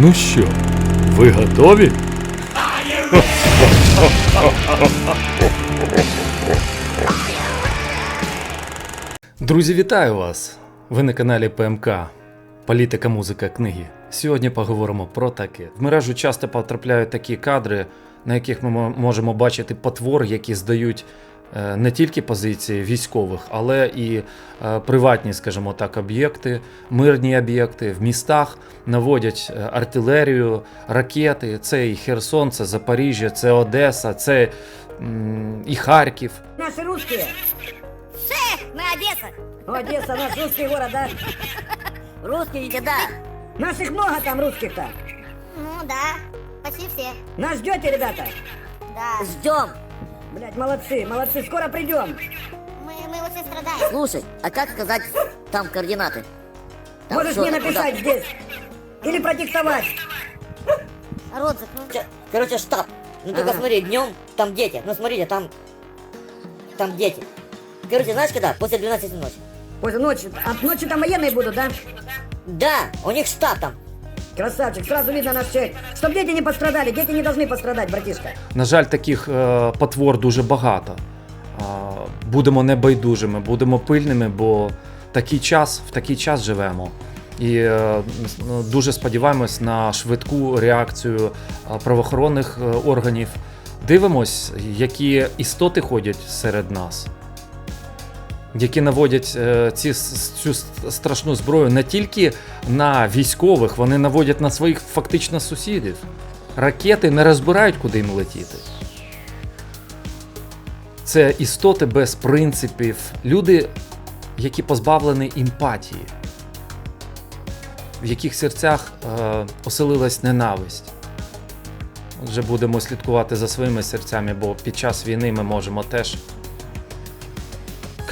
Ну що, ви готові? Друзі, вітаю вас! Ви на каналі ПМК Політика, музика, книги. Сьогодні поговоримо про таке. В мережу часто потрапляють такі кадри, на яких ми можемо бачити потвор, які здають не тільки позиції військових, але і е, приватні, скажімо так, об'єкти, мирні об'єкти в містах наводять е, артилерію, ракети. Це і Херсон, це Запоріжжя, це Одеса, це і Харків. Наши русские. Мы Одесса. Ну, Одесса, наш русский город, да? Русские, да. Наших много там русских-то. Ну да, почти все. Нас ждете, ребята? Да. Ждем. Блять, молодцы, молодцы, скоро придем. Мы, мы очень страдаем. Слушай, а как сказать там координаты? Там Можешь мне куда? написать здесь. Или продиктовать. Рот закрой. Чё- Короче, штаб. Ну только Ага. смотри, днем там дети. Ну смотрите, там... Там дети. Короче, знаешь когда? После 12 ночи. После ночи. А ночи там военные будут, да? Да, у них штаб там. Красавчик, сразу видно наш человек. Чтоб дети не пострадали, дети не должны пострадать, братишка. На жаль, таких е, потвор дуже багато. А, Будемо небайдужими, будемо пильними, бо такий час, в такий час живемо. І е, ну, дуже сподіваємось на швидку реакцію е, правоохоронних е, органів. Дивимось, які істоти ходять серед нас, які наводять е, ці, цю страшну зброю не тільки на військових, вони наводять на своїх фактично сусідів. Ракети не розбирають, куди їм летіти. Це істоти без принципів, люди, які позбавлені емпатії, в яких серцях е, оселилась ненависть. Отже, будемо слідкувати за своїми серцями, бо під час війни ми можемо теж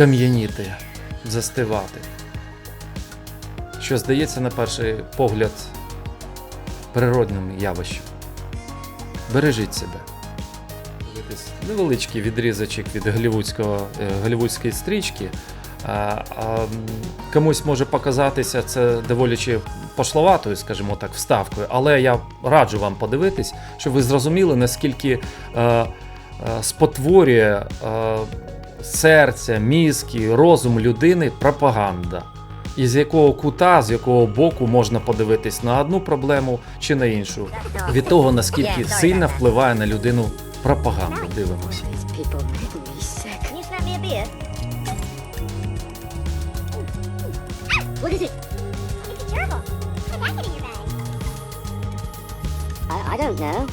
кам'яніти, застивати. Що здається, на перший погляд, природним явищем. Бережіть себе. Невеличкий відрізочок від е, голівудської стрічки. Комусь може показатися це доволі чи пошловатою, скажімо так, вставкою, але я раджу вам подивитись, щоб ви зрозуміли, наскільки е, е, спотворює серце, мізки, розум людини пропаганда. І з якого кута, з якого боку можна подивитись на одну проблему чи на іншу. Від того, наскільки сильно впливає на людину пропаганда. Дивимося. What is it? It's a gerbil. Put that in your bag. I, I don't know.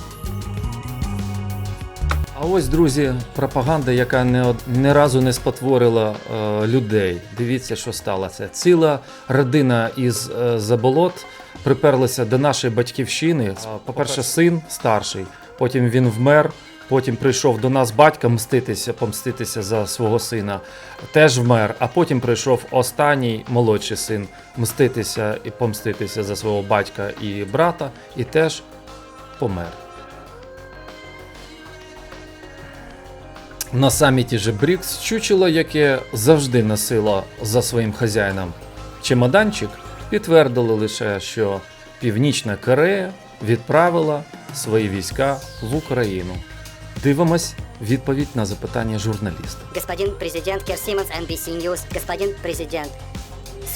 А ось, друзі, пропаганда, яка не, не разу не спотворила е, людей. Дивіться, що сталося. Ціла родина із е, заболот приперлася до нашої батьківщини. Е, По-перше, син старший, потім він вмер. Потім прийшов до нас батько мститися, помститися за свого сина, теж вмер. А потім прийшов останній молодший син мститися і помститися за свого батька і брата, і теж помер. На саміті же БРІКС чучело, яке завжди носило за своїм хазяїном чемоданчик, підтвердили лише, що Північна Корея відправила свої війська в Україну. Дивимось відповідь на запитання журналіста. Господин президент Кир Симмонс, NBC News. Господин президент,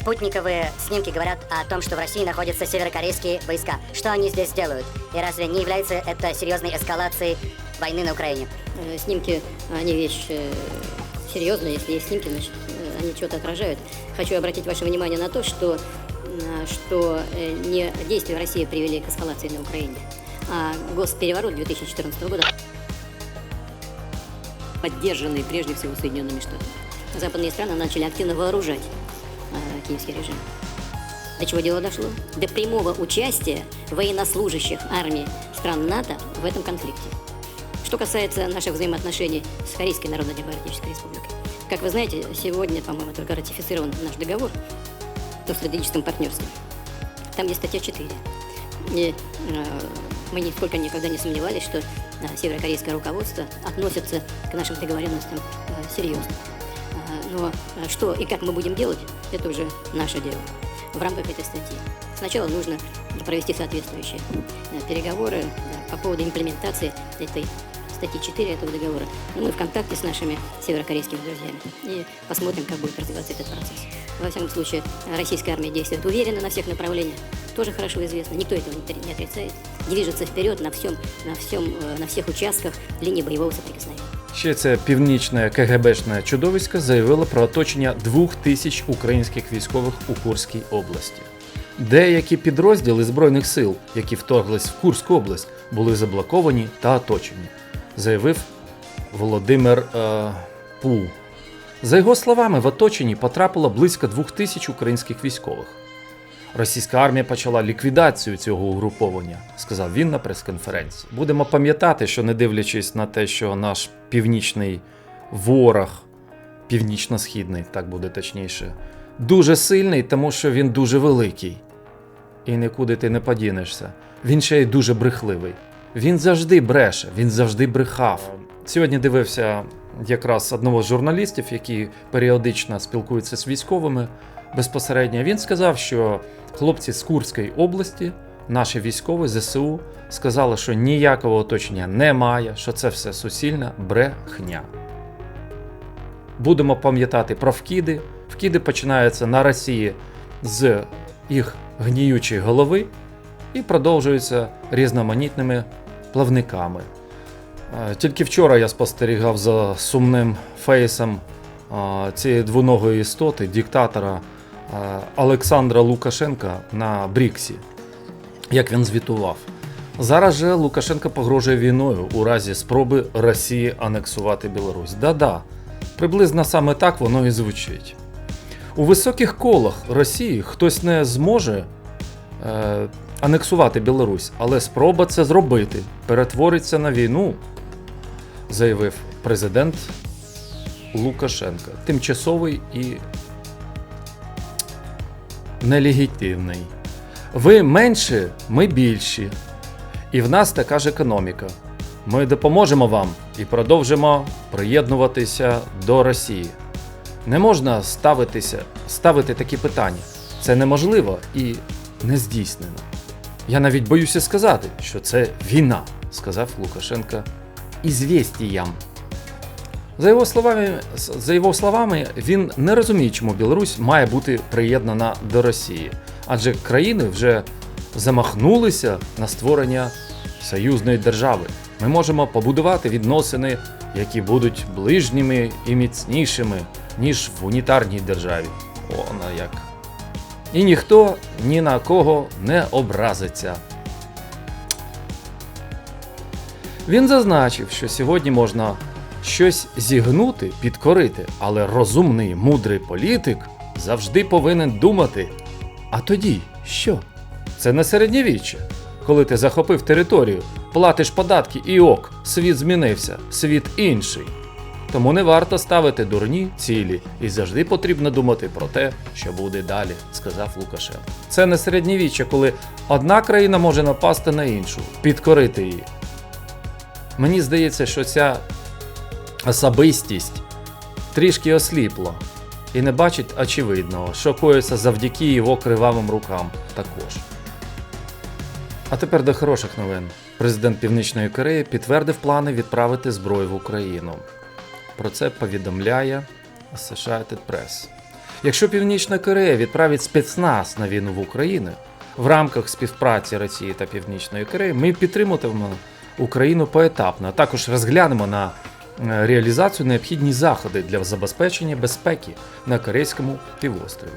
спутниковые снимки говорят о том, что в России находятся северокорейские войска. Что они здесь делают? И разве не является это серьезной эскалацией войны на Украине? Э, Снимки, они вещь э, серьезная. Если есть снимки, значит, э, они что-то отражают. Хочу обратить ваше внимание на то, что, э, что э, не действия России привели к эскалации на Украине, а госпереворот 2014 года, поддержанный прежде всего Соединенными Штатами. Западные страны начали активно вооружать э, киевский режим. До чего дело дошло? До прямого участия военнослужащих армии стран НАТО в этом конфликте. Что касается наших взаимоотношений с Корейской Народно-Демократической Республикой. Как вы знаете, сегодня, по-моему, только ратифицирован наш договор о стратегическом партнерстве. Там есть статья 4. И, э, мы нисколько никогда не сомневались, что э, северокорейское руководство относится к нашим договоренностям э, серьезно. Э, но э, что и как мы будем делать, это уже наше дело. в рамках этой статьи. Сначала нужно провести соответствующие э, переговоры по поводу имплементации этой статьи 4 этого договора. Но мы в контакте с нашими северокорейскими друзьями и посмотрим, как будет развиваться этот процесс. Во всяком случае, российская армия действует уверенно на всех направлениях, тоже хорошо известно, никто этого не тр- не отрицает, движется вперед на всем, на всем, э, на всех участках линии боевого соприкосновения. Ще це північне КГБшне чудовисько заявило про оточення двох тисяч українських військових у Курській області. Деякі підрозділи Збройних сил, які вторглись в Курську область, були заблоковані та оточені, заявив Володимир е, Пу. За його словами, в оточенні потрапило близько двох тисяч українських військових. Російська армія почала ліквідацію цього угруповання, сказав він на прес-конференції. Будемо пам'ятати, що не дивлячись на те, що наш північний ворог, північно-східний, так буде точніше, дуже сильний, тому що він дуже великий. І нікуди ти не подінешся. Він ще й дуже брехливий. Він завжди бреше, він завжди брехав. Сьогодні дивився якраз одного з журналістів, який періодично спілкується з військовими безпосередньо. Він сказав, що хлопці з Курської області, наші військові ЗСУ, сказали, що ніякого оточення немає, що це все суцільна брехня. Будемо пам'ятати про вкиди. Вкиди починаються на Росії з їх гніючої голови і продовжуються різноманітними плавниками. Е, Тільки вчора я спостерігав за сумним фейсом е, цієї двоногої істоти, диктатора е, Олександра Лукашенка на Бріксі. Як він звітував. Зараз же Лукашенко погрожує війною у разі спроби Росії анексувати Білорусь. Да-да, приблизно саме так воно і звучить. У високих колах Росії хтось не зможе анексувати Білорусь, але спроба це зробити перетвориться на війну, заявив президент Лукашенка. Тимчасовий і нелегітимний. Ви менші, ми більші. І в нас така ж економіка. Ми допоможемо вам і продовжимо приєднуватися до Росії. Не можна ставитися, ставити такі питання. Це неможливо і не здійснено. Я навіть боюся сказати, що це війна, сказав Лукашенка ізвістіям. За його словами, за його словами, він не розуміє, чому Білорусь має бути приєднана до Росії, адже країни вже замахнулися на створення союзної держави. Ми можемо побудувати відносини, які будуть ближніми і міцнішими, ніж в унітарній державі. Вона як. І ніхто ні на кого не образиться. Він зазначив, що сьогодні можна щось зігнути, підкорити, але розумний, мудрий політик завжди повинен думати. А тоді що? Це не середньовіччя. Коли ти захопив територію, платиш податки і ок, світ змінився, світ інший. Тому не варто ставити дурні цілі і завжди потрібно думати про те, що буде далі, сказав Лукашенко. Це не середньовіччя, коли одна країна може напасти на іншу, підкорити її. Мені здається, що ця особистість трішки осліпла і не бачить очевидного, що коїться завдяки його кривавим рукам також. А тепер до хороших новин. Президент Північної Кореї підтвердив плани відправити зброю в Україну. Про це повідомляє Associated Press. Якщо Північна Корея відправить спецназ на війну в Україну в рамках співпраці Росії та Північної Кореї, ми підтримуватимемо Україну поетапно, а також розглянемо на е, реалізацію необхідні заходи для забезпечення безпеки на Корейському півострові.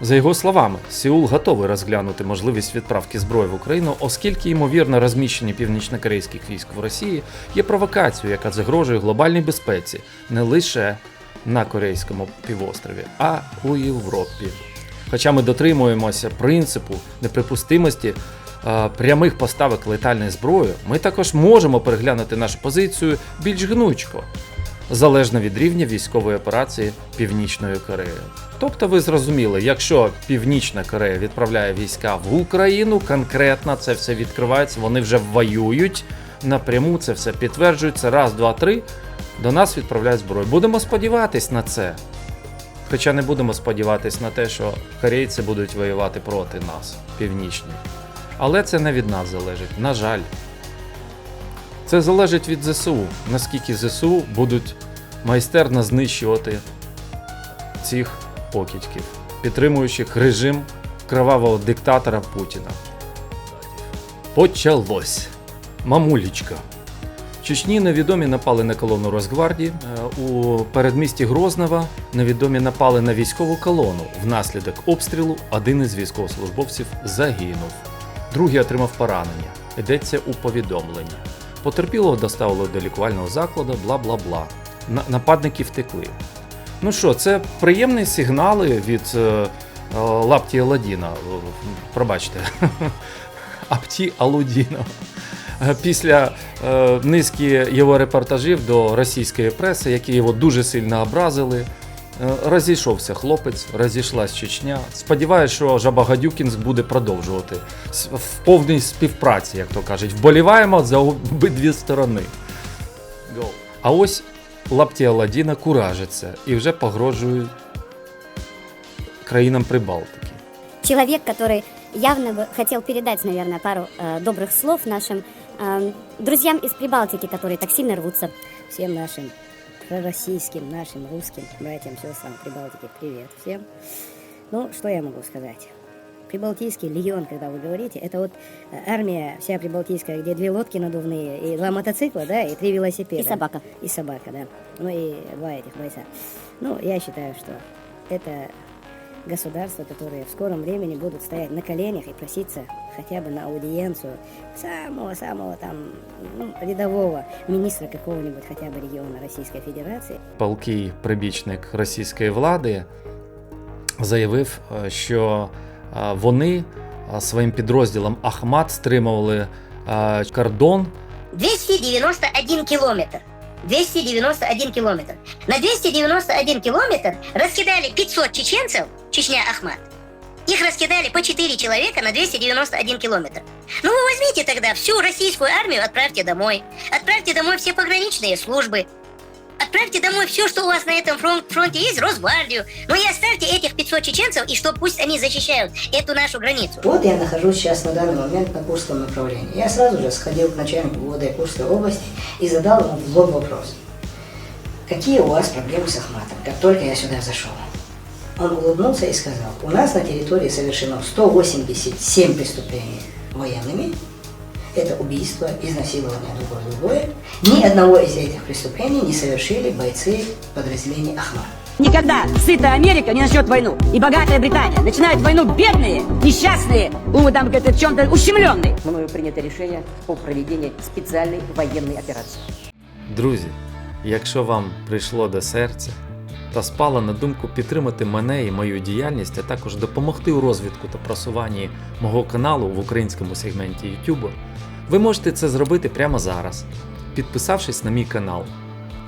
За його словами, Сеул готовий розглянути можливість відправки зброї в Україну, оскільки ймовірно розміщення північнокорейських військ в Росії є провокацією, яка загрожує глобальній безпеці не лише на Корейському півострові, а у Європі. Хоча ми дотримуємося принципу неприпустимості е, прямих поставок летальної зброї, ми також можемо переглянути нашу позицію більш гнучко, залежно від рівня військової операції Північної Кореї. Тобто ви зрозуміли, якщо Північна Корея відправляє війська в Україну, конкретно це все відкривається, вони вже воюють напряму, це все підтверджується. Раз, два, три. До нас відправляють зброю. Будемо сподіватись на це. Хоча не будемо сподіватись на те, що корейці будуть воювати проти нас, північні. Але це не від нас залежить, на жаль. Це залежить від ЗСУ, наскільки ЗСУ будуть майстерно знищувати цих покидьків, підтримуючих режим кровавого диктатора Путіна. Почалось. Мамулічка. Чечні невідомі напали на колону Росгвардії. Е, У передмісті Грознова невідомі напали на військову колону. Внаслідок обстрілу один із військовослужбовців загинув. Другий отримав поранення. Йдеться у повідомленні. Потерпілого доставили до лікувального закладу, бла бла бла. На- Нападники втекли. Ну що, це приємні сигнали від е, е, лапті Аладдіна. Е, Пробачте. Апті Алудіна. Е, Після е, низки його репортажів до російської преси, які його дуже сильно образили, розійшовся хлопець, розійшлась Чечня. Сподіваюсь, що Жаба Гадюкінськ буде продовжувати с- в повній співпраці, як то кажуть. Вболіваємо за обидві сторони. А ось лапті Аладдіна куражиться і вже погрожує країнам Прибалтики. человек, который явно бы хотел передать, наверное, пару э, добрых слов нашим э, друзьям из Прибалтики, которые так сильно рвутся. Всем нашим пророссийским, нашим русским братьям, сестрам Прибалтики, привет всем. Ну, что я могу сказать? Прибалтийский легион, когда вы говорите, это вот э, армия вся прибалтийская, где две лодки надувные, и два мотоцикла, да, и три велосипеда. И собака. И собака, да. Ну и два этих бойца. Ну, я считаю, что это государства, которые в скором времени будут стоять на коленях и проситься хотя бы на аудиенцию самого-самого там ну, рядового министра какого-нибудь хотя бы региона Российской Федерации. палкий прибічник російської влади заявив, е, що е, вони е, своїм підрозділом Ахмат стримували е, кордон 291 километр. 291 километр. На 291 километр раскидали 500 чеченцев, Чечня Ахмат. Их раскидали по 4 человека на 291 километр. Ну вы возьмите тогда всю российскую армию, отправьте домой. Отправьте домой все пограничные службы. Отправьте домой все, что у вас на этом фрон- фронте есть, Росгвардию. Ну и оставьте этих 500 чеченцев, и что пусть они защищают эту нашу границу. Вот я нахожусь сейчас на данный момент на Курском направлении. Я сразу же сходил к начальнику ГУВД Курской области и задал ему в лоб вопрос. Какие у вас проблемы с Ахматом, как только я сюда зашел? Он улыбнулся и сказал, у нас на территории совершено 187 преступлений военными. Это убийство, изнасилование, другое-другое. Ни одного из этих преступлений не совершили бойцы подразделения Ахмат. Никогда сытая Америка не начнет войну. И богатая Британия. Начинают войну бедные, несчастные, ну, там, как-то в чем-то ущемленные. Мною принято решение о проведении специальной военной операции. Друзі, якщо вам прийшло до серця та спало на думку підтримати мене і мою діяльність, а також допомогти у розвитку та просуванні мого каналу в українському сегменті YouTube, ви можете це зробити прямо зараз, підписавшись на мій канал,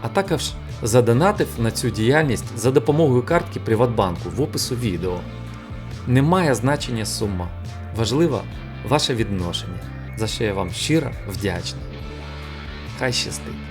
а також задонатив на цю діяльність за допомогою картки Приватбанку в опису відео. Не має значення сума. Важливо ваше відношення, за що я вам щиро вдячний. Хай щастить!